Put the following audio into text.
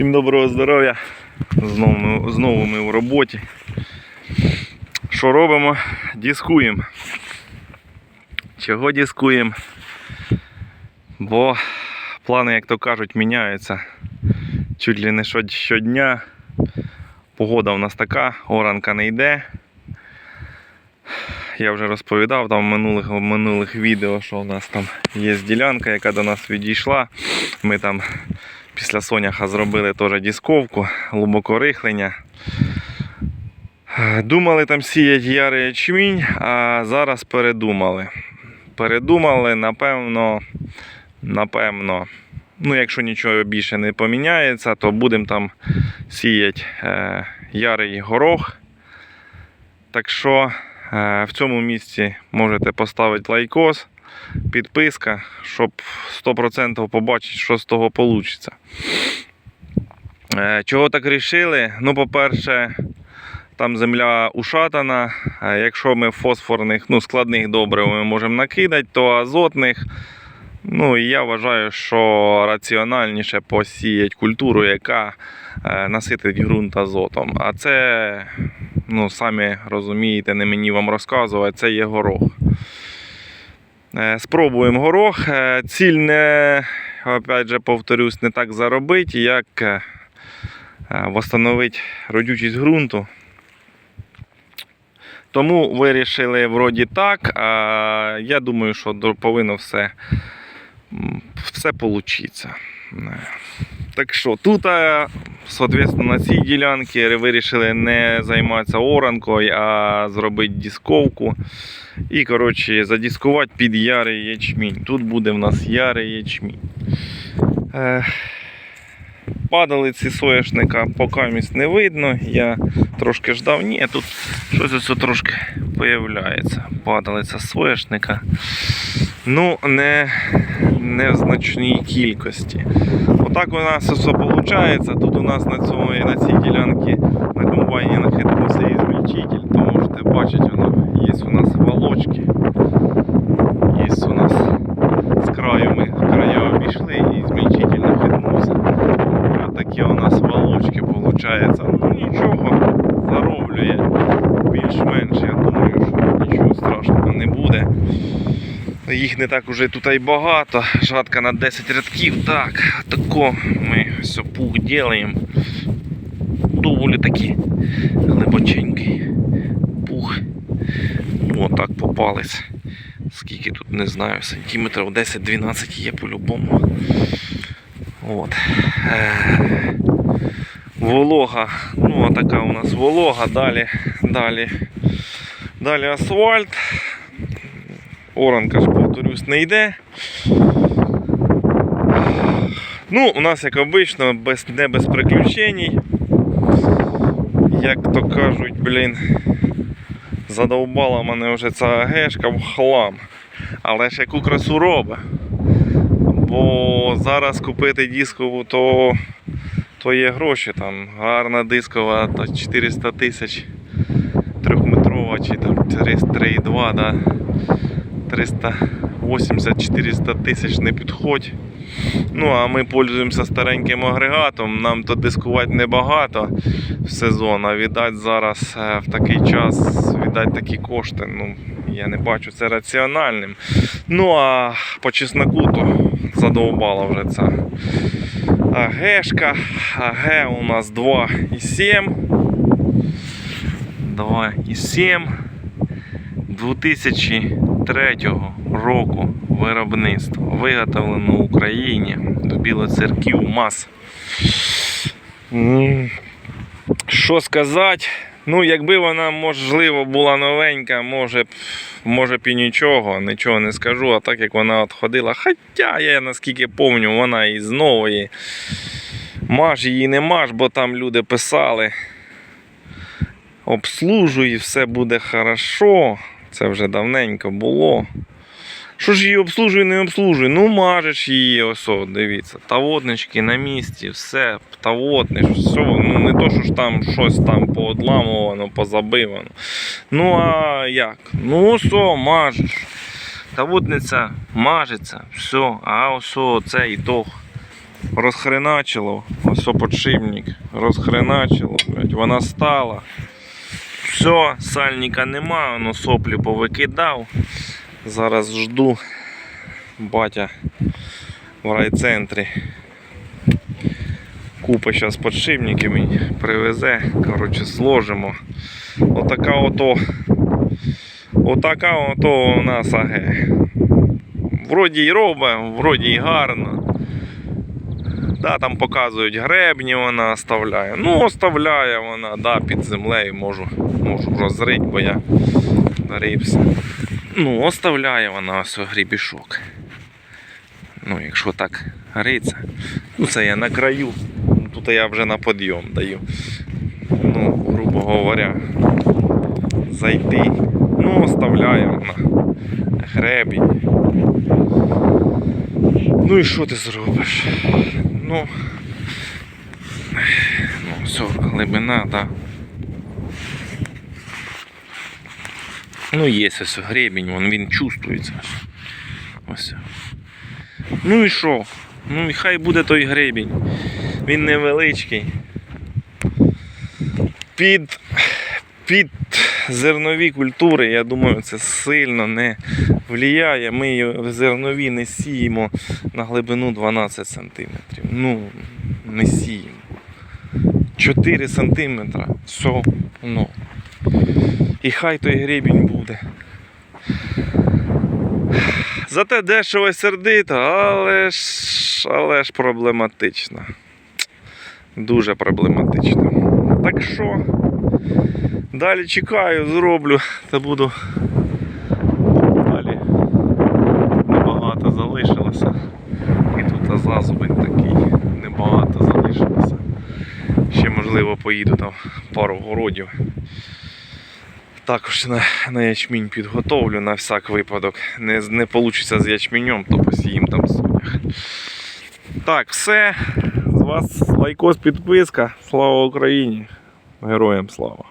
Всім доброго здоров'я. Знову, ми- знову ми в роботі. Що робимо? Дискуємо. Чого дискуємо? Бо плани, як то кажуть, міняються чуть ли не щодня. Погода у нас така, оранка не йде. Я вже розповідав там в минулих, в минулих відео, що у нас там є ділянка, яка до нас відійшла. Ми там після Соняха зробили теж дисковку, глибокорихлення. Думали там сіяти ярий ячмінь, а зараз передумали. Передумали, напевно, напевно. Ну, якщо нічого більше не поміняється, то будемо там сіяти е, ярий горох. Так що е, в цьому місці можете поставити лайкос, підписка, щоб 100% побачити, що з того вийде. Чого так рішили? Ну, по-перше, там земля ушатана. Е, Якщо ми фосфорних, ну, складних добрив ми можемо накидати, то азотних. Ну, і я вважаю, що раціональніше посіяти культуру, яка е, наситить ґрунт азотом. А це, ну, самі розумієте, не мені вам розказувати, це є горох. Е, Спробуємо горох. Е, Ціль не, опять же, повторюсь, не так заробити, як е, е, родючість ґрунту. Тому вирішили вроді так. Я думаю, що повинно все, все получиться. Так що тут, е, соответственно, на цій ділянці вирішили не займатися оранкою, а зробити дисковку. І, коротше, задіскувати під ярий ячмінь. Тут буде в нас ярий ячмінь. Е, Падалиці соняшника поки місць не видно. Я трошки ждав. Ні, тут щось ось трошки появляється. Падалиця соняшника. Ну, не, не в значній кількості. Отак у нас все виходить. Тут у нас на, цьому, на цій ділянці на комбайні нахитнувся і змільчитель, то можете бачити, воно є у нас волочки. Є у нас з краю ми края обійшли і змільчитель нахитнувся. І отакі у нас волочки виходить. Ну нічого, зароблює більш-менш. Я думаю, що нічого страшного не буде. Їх не так уже тут і багато. Жатка на 10 рядків. Так, тако ми все пух робимо. Доволі таки глибоченький пух. Отак попались. Скільки тут не знаю, сантиметрів 10-12 є по-любому. От. Е, Волога. Ну, така у нас волога. Далі, далі, далі асфальт. Оранка ж, повторюсь, не йде. Ну, у нас, як обично, без, не без приключень. Як то кажуть, блін, задовбала мене вже ця гешка в хлам. Але ж яку красу робить. Бо зараз купити дискову, то, то є гроші. Там гарна дискова, то 400 тисяч трьохметрова чи там 3,2, да? 380-400 тисяч не підходь. Ну, а ми пользуємося стареньким агрегатом, нам то дискувати небагато в сезон, а віддати зараз е, в такий час, віддати такі кошти, ну, я не бачу це раціональним. Ну, а по чесноку то задовбала вже ця АГшка. АГ у нас 2,7. 2,7. 2003 року виробництва. Виготовлено в Україні до білоцерків МАЗ. Що сказати? Ну, якби вона, можливо, була новенька, може б, може б і нічого, нічого не скажу. А так як вона от ходила, хоча я наскільки пам'ятаю, вона із нової. Маж її не маж, бо там люди писали. Обслужуй, все буде хорошо. Це вже давненько було. Що ж її обслужуй, не обслужуй? Ну, мажеш її, ось, о, дивіться. Тавотнички на місці, все, тавотниш, все. Ну не то, що ж там щось там поодламувано, позабивано. Ну а як? Ну все, мажеш. Тавотниця мажеться, все, а ось о, це ітог. розхреначило. Ось подшипник. Розхреначило, блядь. Вона стала. Все, сальника нема, воно соплі повикидав. Зараз жду батя в райцентрі. Купа зараз подшипників мені привезе. Коротше, зложимо. Отака ото. Отака ото у нас аге. Вроді й робить, вроді й гарно. Да, там показують гребні, вона оставляє. Ну, оставляє вона, да, під землею можу, можу розрити, бо я рибся. Ну, оставляє вона ось грібішок. Ну, якщо так риться, ну це я на краю. Тут я вже на підйом даю. Ну, грубо говоря, зайти. Ну, оставляє вона гребінь. Ну і що ти зробиш? Ну, ну все, глибина, да. Ну, є ось гребінь, вон, він чувствується. Ось. Ну і що? Ну і хай буде той гребінь. Він невеличкий. Під, під зернові культури, я думаю, це сильно не впливає. Ми зернові не сіємо на глибину 12 см. Ну, не сіємо. 4 см. Все, ну. І хай той гребінь буде. Зате дешево сердито, але ж, але ж проблематично. Дуже проблематично. Так що, далі чекаю, зроблю та буду далі. Небагато залишилося. І тут азазубень такий, небагато залишилося. Ще можливо поїду там пару городів. Також на, на ячмінь підготовлю на всяк випадок. Не, не вийде з ячменем, то посіїм там сонях. Так, все. З вас лайкос, підписка. Слава Україні! Героям слава!